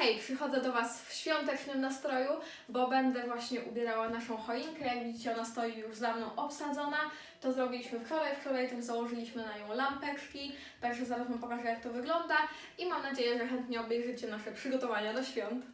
Hej, przychodzę do Was w świątecznym nastroju, bo będę właśnie ubierała naszą choinkę. Jak widzicie, ona stoi już za mną obsadzona. To zrobiliśmy wczoraj, wczoraj też założyliśmy na nią lampeczki, także zaraz Wam pokażę jak to wygląda i mam nadzieję, że chętnie obejrzycie nasze przygotowania do świąt.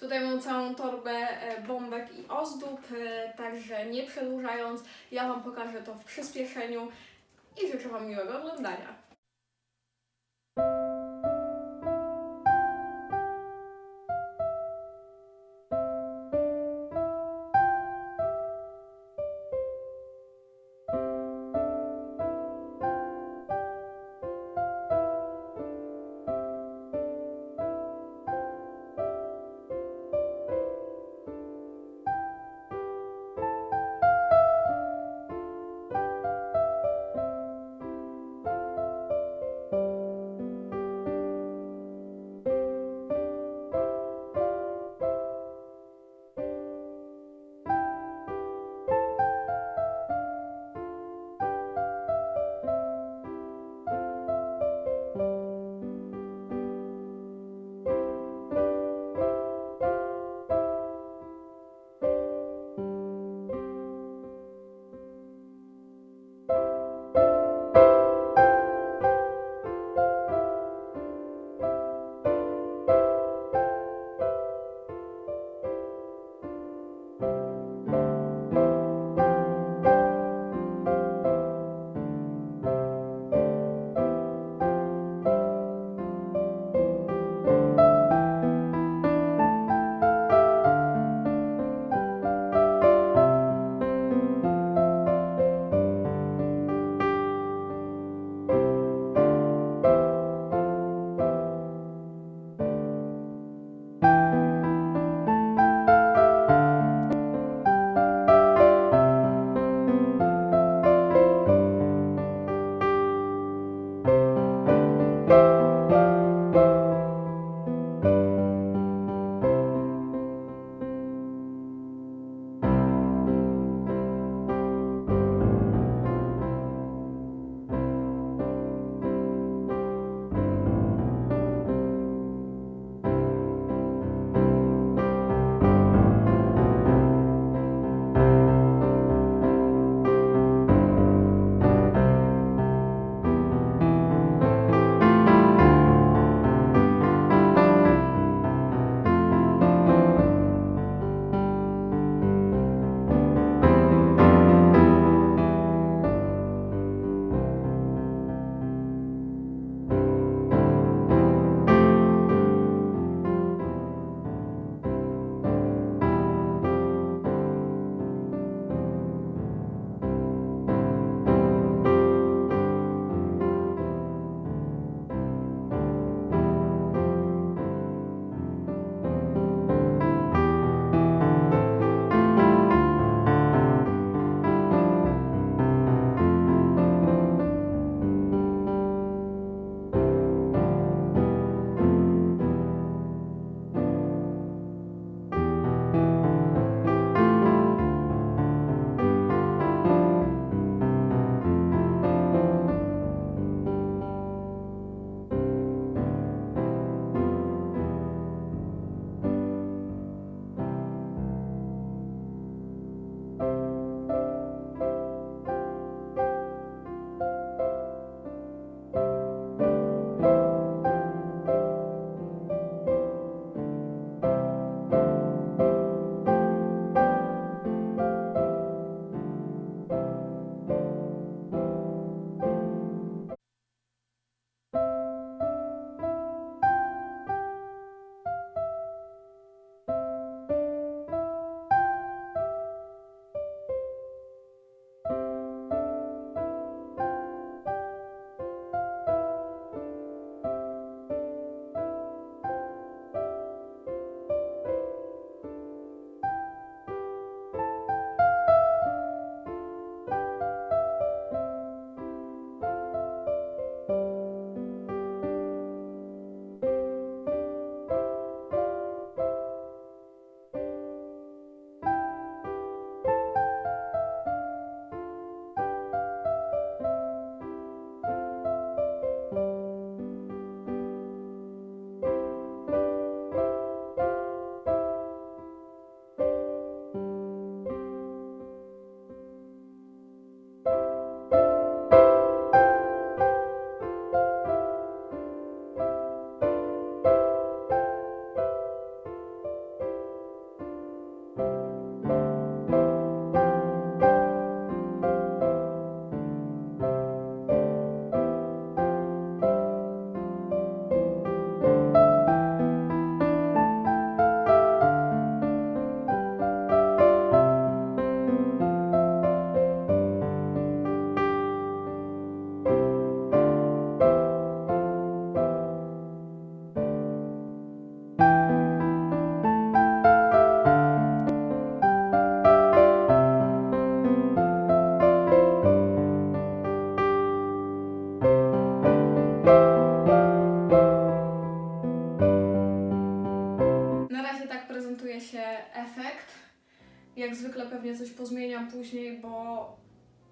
Tutaj mam całą torbę e, bombek i ozdób, e, także nie przedłużając, ja Wam pokażę to w przyspieszeniu i życzę Wam miłego oglądania.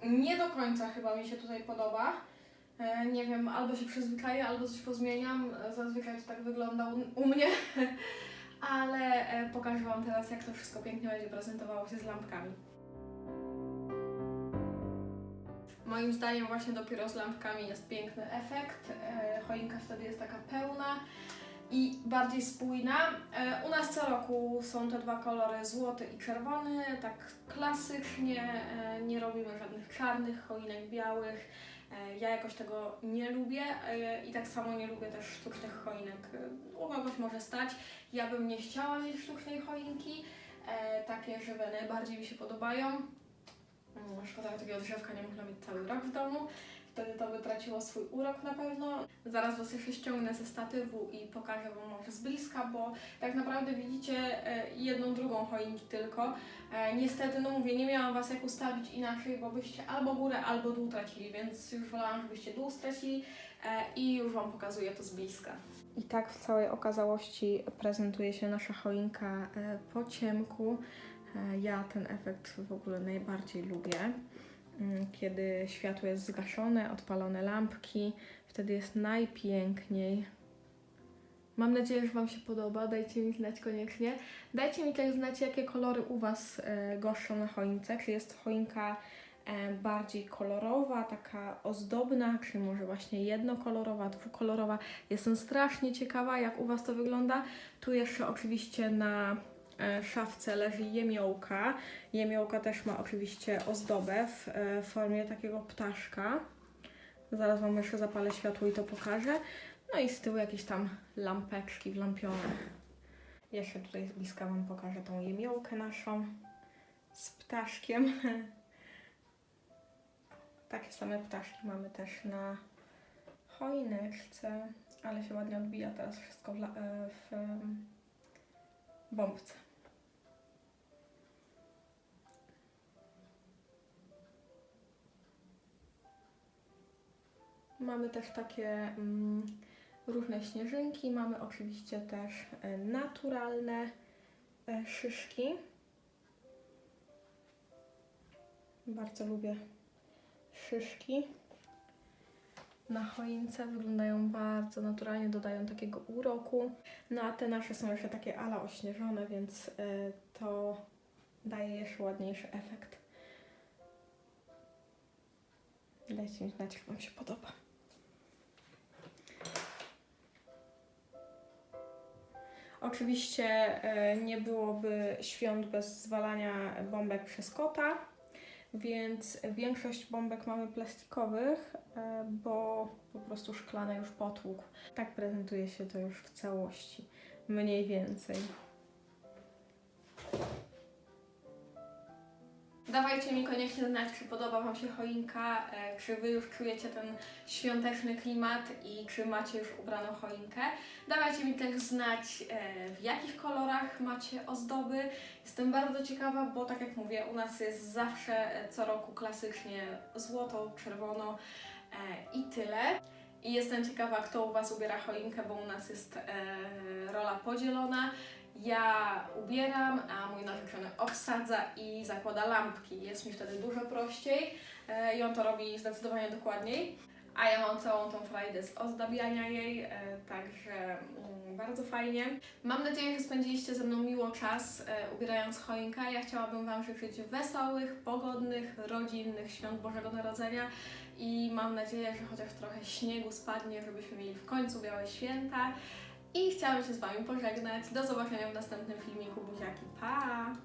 Nie do końca chyba mi się tutaj podoba. E, Nie wiem, albo się przyzwyczaję, albo coś pozmieniam. E, Zazwyczaj to tak wygląda u, u mnie. Ale e, pokażę Wam teraz, jak to wszystko pięknie będzie prezentowało się z lampkami. Moim zdaniem właśnie dopiero z lampkami jest piękny efekt. Choinka wtedy jest taka pełna i bardziej spójna. E, U nas co roku są te dwa kolory, złoty i czerwony, tak klasycznie, e, nie robimy żadnych czarnych choinek, białych. E, Ja jakoś tego nie lubię i tak samo nie lubię też sztucznych choinek. U kogoś może stać, ja bym nie chciała mieć sztucznej choinki, takie żywe najbardziej mi się podobają. Mm, Szkoda, że takiego drzewka nie można mieć cały rok w domu. Wtedy to by traciło swój urok na pewno. Zaraz Was jeszcze ściągnę ze statywu i pokażę Wam może z bliska, bo tak naprawdę widzicie e, jedną, drugą choinki tylko. E, Niestety, no mówię, nie miałam Was jak ustawić inaczej, bo byście albo górę, albo dół tracili, więc już wolałam, żebyście dół stracili e, i już Wam pokazuję to z bliska. I tak w całej okazałości prezentuje się nasza choinka po ciemku. Ja ten efekt w ogóle najbardziej lubię. Mm, Kiedy światło jest zgaszone, odpalone lampki, wtedy jest najpiękniej. Mam nadzieję, że Wam się podoba. Dajcie mi znać koniecznie. Dajcie mi też znać, jakie kolory u Was e, goszczą na choince. Czy jest choinka e, bardziej kolorowa, taka ozdobna, czy może właśnie jednokolorowa, dwukolorowa. Jestem strasznie ciekawa, jak u Was to wygląda. Tu jeszcze oczywiście na szafce leży jemiołka. Jemiołka też ma oczywiście ozdobę w e, formie takiego ptaszka. Zaraz Wam jeszcze zapalę światło i to pokażę. No i z tyłu jakieś tam lampeczki wlampione. Jeszcze tutaj z bliska Wam pokażę tą jemiołkę naszą z ptaszkiem. Takie same ptaszki mamy też na choineczce, ale się ładnie odbija teraz wszystko w, e, w bombce. Mamy też takie mm, różne śnieżynki, mamy oczywiście też e, naturalne e, szyszki. Bardzo lubię szyszki. Na choince wyglądają bardzo naturalnie, dodają takiego uroku. No a te nasze są jeszcze takie ala ośnieżone, więc e, to daje jeszcze ładniejszy efekt. Dajcie mi znać, jak Wam się podoba. Oczywiście e, nie byłoby świąt bez zwalania bombek przez kota, więc większość bombek mamy plastikowych, e, bo po prostu szklane już potłukł. Tak prezentuje się to już w całości, mniej więcej. Dawajcie mi koniecznie znać, czy podoba Wam się choinka, e, czy Wy już czujecie ten świąteczny klimat i czy macie już ubraną choinkę. Dawajcie mi też znać, e, w jakich kolorach macie ozdoby. Jestem bardzo ciekawa, bo tak jak mówię, u nas jest zawsze e, co roku klasycznie złoto, czerwono i tyle. I jestem ciekawa, kto u Was ubiera choinkę, bo u nas jest rola podzielona. Ja ubieram, a mój narzeczony obsadza i zakłada lampki. Jest mi wtedy dużo prościej e, i on to robi zdecydowanie dokładniej. A ja mam całą tą frajdę z ozdabiania jej, e, także mm, bardzo fajnie. Mam nadzieję, że spędziliście ze mną miło czas e, ubierając choinkę. Ja chciałabym Wam życzyć wesołych, pogodnych, rodzinnych świąt Bożego Narodzenia i mam nadzieję, że chociaż trochę śniegu spadnie, żebyśmy mieli w końcu białe święta. I chciałam się z Wami pożegnać. Do zobaczenia w następnym filmiku. Buziaki, pa!